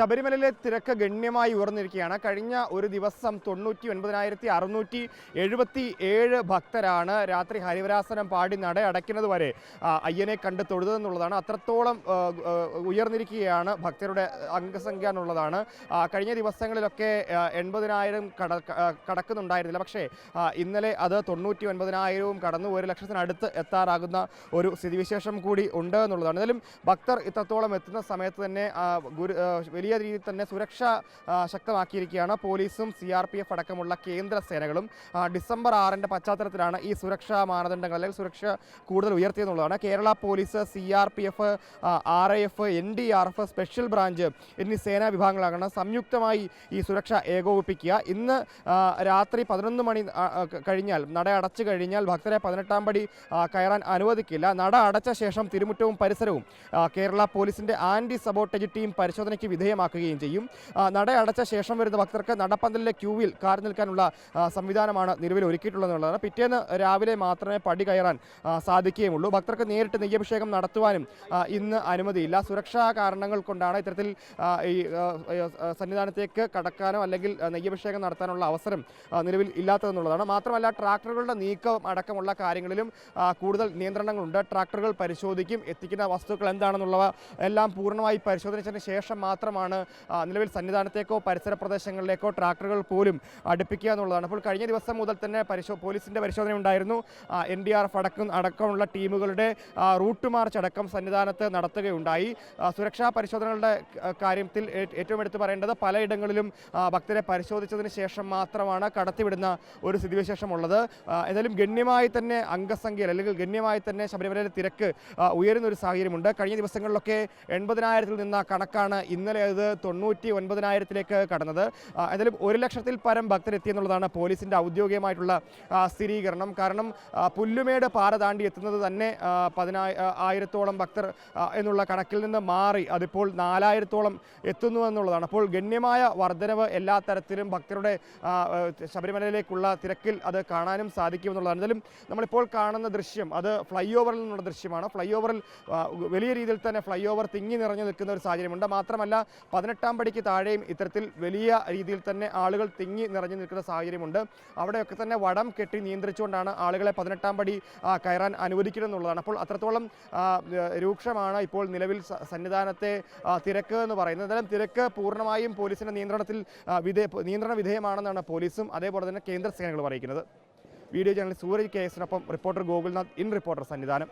ശബരിമലയിലെ തിരക്ക് ഗണ്യമായി ഉയർന്നിരിക്കുകയാണ്. കഴിഞ്ഞ ഒരു ദിവസം തൊണ്ണൂറ്റി ഒൻപതിനായിരത്തി അറുന്നൂറ്റി എഴുപത്തി ഏഴ് ഭക്തരാണ് രാത്രി ഹരിവരാസനം പാടി നട അടയ്ക്കുന്നത് വരെ അയ്യനെ കണ്ട് തൊഴുതെന്നുള്ളതാണ്. അത്രത്തോളം ഉയർന്നിരിക്കുകയാണ് ഭക്തരുടെ അംഗസംഖ്യ എന്നുള്ളതാണ്. കഴിഞ്ഞ ദിവസങ്ങളിലൊക്കെ എൺപതിനായിരം കട കടക്കുന്നുണ്ടായിരുന്നില്ല. പക്ഷേ ഇന്നലെ അത് തൊണ്ണൂറ്റി ഒൻപതിനായിരവും കടന്നു ഒരു ലക്ഷത്തിനടുത്ത് എത്താറാകുന്ന ഒരു സ്ഥിതിവിശേഷം കൂടി ഉണ്ട് എന്നുള്ളതാണ്. എന്നാലും ഭക്തർ ഇത്രത്തോളം എത്തുന്ന സമയത്ത് തന്നെ ഗുരു ആ, വലിയ രീതിയിൽ തന്നെ സുരക്ഷ ശക്തമാക്കിയിരിക്കുകയാണ്. പോലീസും സി ആർ പി എഫ് അടക്കമുള്ള കേന്ദ്ര സേനകളും ഡിസംബർ ആറിന്റെ പശ്ചാത്തലത്തിലാണ് ഈ സുരക്ഷാ മാനദണ്ഡങ്ങൾ അല്ലെങ്കിൽ സുരക്ഷ കൂടുതൽ ഉയർത്തിയെന്നുള്ളതാണ്. Kerala police C R P F R F N D R F special branch എന്നീ സേനാ വിഭാഗങ്ങളാണ് സംയുക്തമായി ഈ സുരക്ഷ ഏകോപിപ്പിക്കുക. ഇന്ന് രാത്രി പതിനൊന്ന് മണി കഴിഞ്ഞാൽ നട അടച്ചു കഴിഞ്ഞാൽ ഭക്തരെ പതിനെട്ടാം പടി കയറാൻ അനുവദിക്കില്ല. നട അടച്ച ശേഷം തിരുമുറ്റവും പരിസരവും കേരള പോലീസിന്റെ ആന്റി സബോട്ടേജ് ടീം പരിശോധനയ്ക്ക് വിധേയമാക്കുകയും ചെയ്യും. നട അടച്ച ശേഷം വരുന്ന ഭക്തർക്ക് നടപ്പന്തലിലെ ക്യൂവിൽ കാറി നിൽക്കാനുള്ള സംവിധാനമാണ് നിലവിൽ ഒരുക്കിയിട്ടുള്ളതെന്നുള്ളതാണ്. പിറ്റേന്ന് രാവിലെ മാത്രമേ പടി കയറാൻ സാധിക്കുകയുള്ളൂ. ഭക്തർക്ക് നേരിട്ട് നെയ്യഭിഷേകം നടത്തുവാനും ഇന്ന് അനുമതിയില്ല. സുരക്ഷാ കാരണങ്ങൾ കൊണ്ടാണ് ഇത്തരത്തിൽ ഈ സന്നിധാനത്തേക്ക് കടക്കാനോ അല്ലെങ്കിൽ നെയ്യഭിഷേകം നടത്താനുള്ള അവസരം നിലവിൽ ഇല്ലാത്തതെന്നുള്ളതാണ്. മാത്രമല്ല ട്രാക്ടറുകളുടെ നീക്കം അടക്കമുള്ള കാര്യങ്ങളിലും കൂടുതൽ നിയന്ത്രണങ്ങളുണ്ട്. ട്രാക്ടറുകൾ പരിശോധിക്കും എത്തിക്കുന്ന വസ്തുക്കൾ എന്താണെന്നുള്ളവ എല്ലാം പൂർണമായി പരിശോധിച്ചതിന് ശേഷം മാത്രമാണ് ആ, നിലവിൽ സന്നിധാനത്തേക്കോ പരിസര പ്രദേശങ്ങളിലേക്കോ ട്രാക്ടറുകൾ പോലും അടുപ്പിക്കുക എന്നുള്ളതാണ്. അപ്പോൾ കഴിഞ്ഞ ദിവസം മുതൽ തന്നെ പരിശോ പോലീസിന്റെ പരിശോധന ഉണ്ടായിരുന്നു. എൻ ഡി ആർ എഫ് അടക്കം അടക്കമുള്ള ടീമുകളുടെ റൂട്ട് മാർച്ച് അടക്കം സന്നിധാനത്ത് നടത്തുകയുണ്ടായി. സുരക്ഷാ പരിശോധനകളുടെ കാര്യത്തിൽ ഏറ്റവും എടുത്തു പറയേണ്ടത് പലയിടങ്ങളിലും ഭക്തരെ പരിശോധിച്ചതിന് ശേഷം മാത്രമാണ് കടത്തിവിടുന്ന ഒരു സ്ഥിതിവിശേഷമുള്ളത്. ഏതായാലും ഗണ്യമായി തന്നെ അംഗസംഖ്യയിൽ അല്ലെങ്കിൽ ഗണ്യമായി തന്നെ ശബരിമലയിലെ തിരക്ക് ഉയരുന്ന ഒരു സാഹചര്യമുണ്ട്. കഴിഞ്ഞ ദിവസങ്ങളിലൊക്കെ എൺപതിനായിരത്തിൽ നിന്ന കണക്കാണ് ഇന്നലെ അത് തൊണ്ണൂറ്റി ഒൻപതിനായിരത്തിലേക്ക് കടന്നത് ഏതായാലും ഒരു ലക്ഷത്തിൽ പരം ഭക്തരെത്തി എന്നുള്ളതാണ് പോലീസിന്റെ ഔദ്യോഗികമായിട്ടുള്ള സ്ഥിരീകരണം. കാരണം പുല്ലുമേട് പാറ താണ്ടി എത്തുന്നത് തന്നെ പതിനായി ആയിരത്തോളം ഭക്തർ എന്നുള്ള കണക്കിൽ നിന്ന് മാറി അതിപ്പോൾ നാലായിരത്തോളം എത്തുന്നു എന്നുള്ളതാണ്. അപ്പോൾ ഗണ്യമായ വർധനവ് എല്ലാ തരത്തിലും ഭക്തരുടെ ശബരിമലയിലേക്കുള്ള തിരക്കിൽ അത് കാണാനും സാധിക്കും എന്നുള്ളതാണ്. എന്തായാലും നമ്മളിപ്പോൾ കാണുന്ന ദൃശ്യം അത് ഫ്ലൈ ഓവറിൽ നിന്നുള്ള ദൃശ്യമാണ്. ഫ്ലൈ ഓവറിൽ വലിയ രീതിയിൽ തന്നെ ഫ്ലൈ ഓവർ തിങ്ങി നിറഞ്ഞു നിൽക്കുന്ന ഒരു സാഹചര്യമുണ്ട്. മാത്രമല്ല പതിനെട്ടാം പടിക്ക് താഴെയും ഇത്തരത്തിൽ വലിയ രീതിയിൽ തന്നെ ആളുകൾ തിങ്ങി നിറഞ്ഞു നിൽക്കുന്ന സാഹചര്യമുണ്ട്. അവിടെയൊക്കെ തന്നെ വടം കെട്ടി നിയന്ത്രിച്ചുകൊണ്ടാണ് ആളുകളെ പതിനെട്ടാം പടി കയറാൻ അനുവദിക്കണമെന്നുള്ളതാണ് അപ്പോൾ അത്രത്തോളം രൂക്ഷമാണ് ഇപ്പോൾ നിലവിൽ സന്നിധാനത്തെ തിരക്ക് എന്ന് പറയുന്നത്. എന്തായാലും തിരക്ക് പൂർണമായും പോലീസിന്റെ നിയന്ത്രണത്തിൽ വിധേ നിയന്ത്രണ വിധേയമാണെന്നാണ് പോലീസും അതേപോലെ തന്നെ കേന്ദ്ര സേനകളും അറിയിക്കുന്നത്. Video channel Suraj K എസിനൊപ്പം reporter Gokulnath in reporter Sannidhanam.